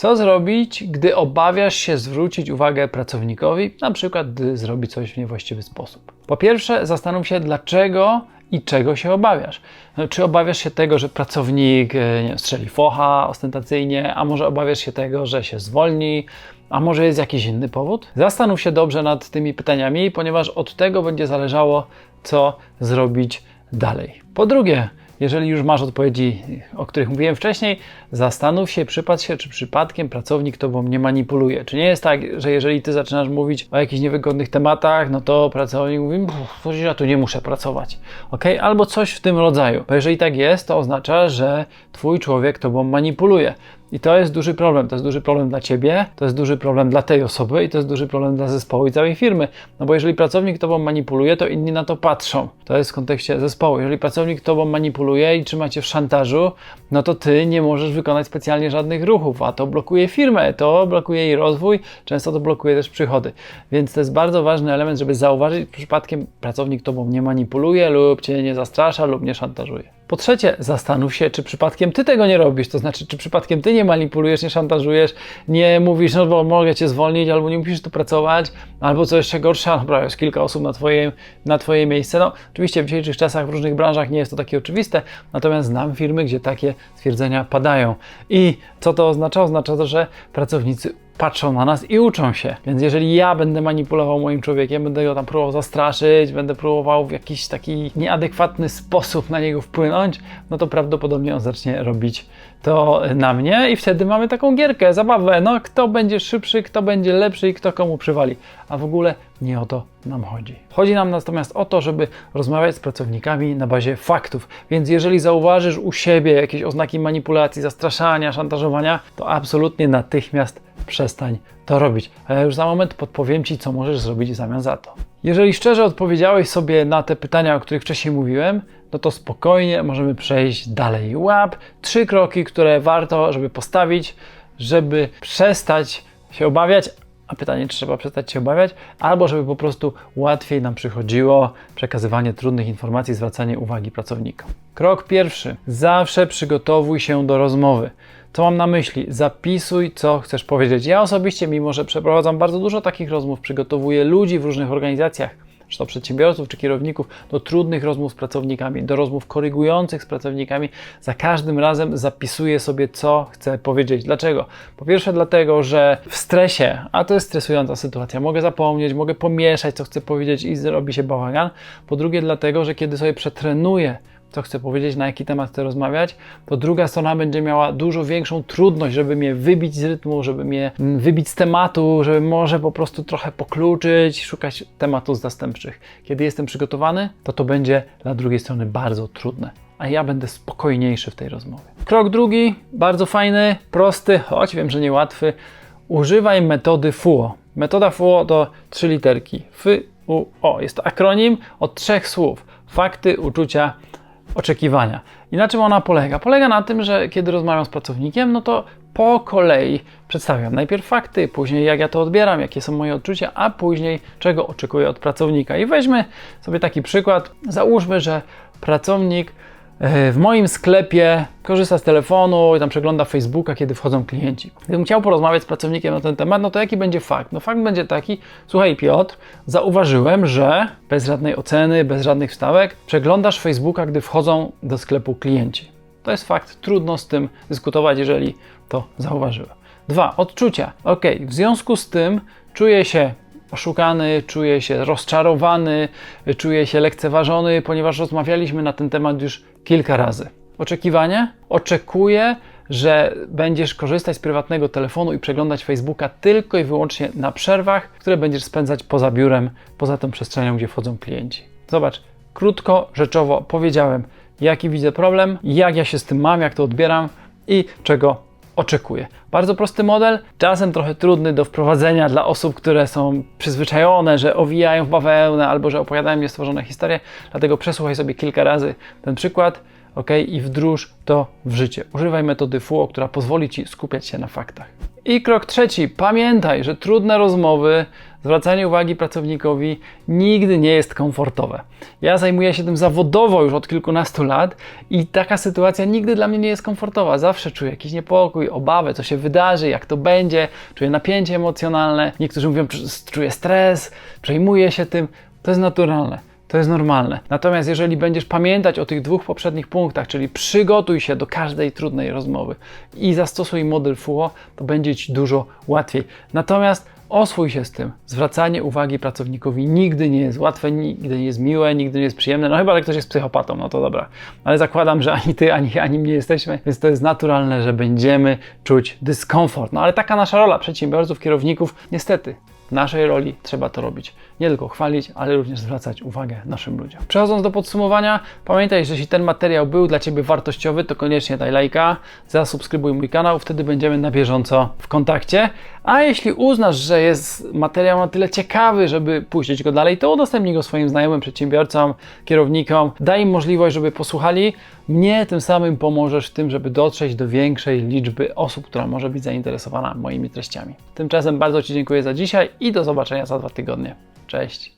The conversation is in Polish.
Co zrobić, gdy obawiasz się zwrócić uwagę pracownikowi, na przykład gdy zrobi coś w niewłaściwy sposób? Po pierwsze, zastanów się, dlaczego i czego się obawiasz. No, Czy obawiasz się tego, że pracownik e, strzeli focha ostentacyjnie, a może obawiasz się tego, że się zwolni, a może jest jakiś inny powód? Zastanów się dobrze nad tymi pytaniami, ponieważ od tego będzie zależało, co zrobić dalej. Po drugie, jeżeli już masz odpowiedzi, o których mówiłem wcześniej, zastanów się, przypatrz się, czy przypadkiem pracownik tobą nie manipuluje. Czy nie jest tak, że jeżeli ty zaczynasz mówić o jakichś niewygodnych tematach, no to pracownik mówi, "Pff, ja tu nie muszę pracować. ok? Albo coś w tym rodzaju. Bo jeżeli tak jest, to oznacza, że twój człowiek tobą manipuluje. I to jest duży problem. To jest duży problem dla ciebie, to jest duży problem dla tej osoby i to jest duży problem dla zespołu i całej firmy. No bo jeżeli pracownik tobą manipuluje, to inni na to patrzą. To jest w kontekście zespołu. Jeżeli pracownik tobą manipuluje i trzyma cię w szantażu, no to ty nie możesz wykonać specjalnie żadnych ruchów, a to blokuje firmę, to blokuje jej rozwój, często to blokuje też przychody. Więc to jest bardzo ważny element, żeby zauważyć, przypadkiem pracownik tobą nie manipuluje lub cię nie zastrasza lub nie szantażuje. Po trzecie, zastanów się, czy przypadkiem ty tego nie robisz, to znaczy, czy przypadkiem ty nie manipulujesz, nie szantażujesz, nie mówisz, no bo mogę cię zwolnić, albo nie musisz tu pracować, albo co jeszcze gorsza, no dobra, jest kilka osób na twoje, na twoje miejsce. No, oczywiście w dzisiejszych czasach w różnych branżach nie jest to takie oczywiste, natomiast znam firmy, gdzie takie stwierdzenia padają. I co to oznacza? Oznacza to, że pracownicy patrzą na nas i uczą się. Więc jeżeli ja będę manipulował moim człowiekiem, będę go tam próbował zastraszyć, będę próbował w jakiś taki nieadekwatny sposób na niego wpłynąć, no to prawdopodobnie on zacznie robić to na mnie i wtedy mamy taką gierkę, zabawę. No, kto będzie szybszy, kto będzie lepszy i kto komu przywali. A w ogóle nie o to nam chodzi. Chodzi nam natomiast o to, żeby rozmawiać z pracownikami na bazie faktów. Więc jeżeli zauważysz u siebie jakieś oznaki manipulacji, zastraszania, szantażowania, to absolutnie natychmiast przestań to robić. A ja już za moment podpowiem Ci, co możesz zrobić w zamian za to. Jeżeli szczerze odpowiedziałeś sobie na te pytania, o których wcześniej mówiłem, no to spokojnie możemy przejść dalej. Łap trzy kroki, które warto, żeby postawić, żeby przestać się obawiać, a pytanie, czy trzeba przestać się obawiać, albo żeby po prostu łatwiej nam przychodziło przekazywanie trudnych informacji, zwracanie uwagi pracownikom. Krok pierwszy. Zawsze przygotowuj się do rozmowy. Co mam na myśli? Zapisuj, co chcesz powiedzieć. Ja osobiście, mimo że przeprowadzam bardzo dużo takich rozmów, przygotowuję ludzi w różnych organizacjach, czy to przedsiębiorców, czy kierowników, do trudnych rozmów z pracownikami, do rozmów korygujących z pracownikami. Za każdym razem zapisuję sobie, co chcę powiedzieć. Dlaczego? Po pierwsze, dlatego, że w stresie, a to jest stresująca sytuacja, mogę zapomnieć, mogę pomieszać, co chcę powiedzieć i zrobi się bałagan. Po drugie, dlatego, że kiedy sobie przetrenuję, co chcę powiedzieć, na jaki temat chcę rozmawiać, to druga strona będzie miała dużo większą trudność, żeby mnie wybić z rytmu, żeby mnie mm, wybić z tematu, żeby może po prostu trochę pokluczyć, szukać tematów zastępczych. Kiedy jestem przygotowany, to to będzie dla drugiej strony bardzo trudne, a ja będę spokojniejszy w tej rozmowie. Krok drugi, bardzo fajny, prosty, choć wiem, że niełatwy. Używaj metody FUO. Metoda FUO to trzy literki. F, U, O. Jest to akronim od trzech słów. Fakty, uczucia, oczekiwania. I na czym ona polega? Polega na tym, że kiedy rozmawiam z pracownikiem, no to po kolei przedstawiam najpierw fakty, później jak ja to odbieram, jakie są moje odczucia, a później czego oczekuję od pracownika. I weźmy sobie taki przykład. Załóżmy, że pracownik w moim sklepie korzysta z telefonu i tam przegląda Facebooka, kiedy wchodzą klienci. Gdybym chciał porozmawiać z pracownikiem na ten temat, no to jaki będzie fakt? No fakt będzie taki, słuchaj Piotr, zauważyłem, że bez żadnej oceny, bez żadnych wstawek przeglądasz Facebooka, gdy wchodzą do sklepu klienci. To jest fakt, trudno z tym dyskutować, jeżeli to zauważyłem. Dwa, odczucia. Ok, w związku z tym czuję się oszukany, czuję się rozczarowany, czuję się lekceważony, ponieważ rozmawialiśmy na ten temat już kilka razy. Oczekiwanie? Oczekuję, że będziesz korzystać z prywatnego telefonu i przeglądać Facebooka tylko i wyłącznie na przerwach, które będziesz spędzać poza biurem, poza tą przestrzenią, gdzie wchodzą klienci. Zobacz, krótko, rzeczowo powiedziałem, jaki widzę problem, jak ja się z tym mam, jak to odbieram i czego oczekuję. Bardzo prosty model, czasem trochę trudny do wprowadzenia dla osób, które są przyzwyczajone, że owijają w bawełnę albo że opowiadają niestworzone historie, dlatego przesłuchaj sobie kilka razy ten przykład, ok, i wdróż to w życie. Używaj metody FUO, która pozwoli Ci skupiać się na faktach. I krok trzeci. Pamiętaj, że trudne rozmowy, zwracanie uwagi pracownikowi nigdy nie jest komfortowe. Ja zajmuję się tym zawodowo już od kilkunastu lat i taka sytuacja nigdy dla mnie nie jest komfortowa. Zawsze czuję jakiś niepokój, obawę, co się wydarzy, jak to będzie, czuję napięcie emocjonalne. Niektórzy mówią, czuję stres, przejmuję się tym. To jest naturalne. To jest normalne. Natomiast jeżeli będziesz pamiętać o tych dwóch poprzednich punktach, czyli przygotuj się do każdej trudnej rozmowy i zastosuj model FUO, to będzie Ci dużo łatwiej. Natomiast oswój się z tym. Zwracanie uwagi pracownikowi nigdy nie jest łatwe, nigdy nie jest miłe, nigdy nie jest przyjemne. No chyba, że ktoś jest psychopatą, no to dobra. Ale zakładam, że ani ty, ani, ani mnie jesteśmy, więc to jest naturalne, że będziemy czuć dyskomfort. No ale taka nasza rola przedsiębiorców, kierowników, niestety naszej roli trzeba to robić. Nie tylko chwalić, ale również zwracać uwagę naszym ludziom. Przechodząc do podsumowania, pamiętaj, że jeśli ten materiał był dla Ciebie wartościowy, to koniecznie daj lajka, zasubskrybuj mój kanał, wtedy będziemy na bieżąco w kontakcie. A jeśli uznasz, że jest materiał na tyle ciekawy, żeby puścić go dalej, to udostępnij go swoim znajomym przedsiębiorcom, kierownikom, daj im możliwość, żeby posłuchali. Mnie tym samym pomożesz w tym, żeby dotrzeć do większej liczby osób, która może być zainteresowana moimi treściami. Tymczasem bardzo Ci dziękuję za dzisiaj i do zobaczenia za dwa tygodnie. Cześć!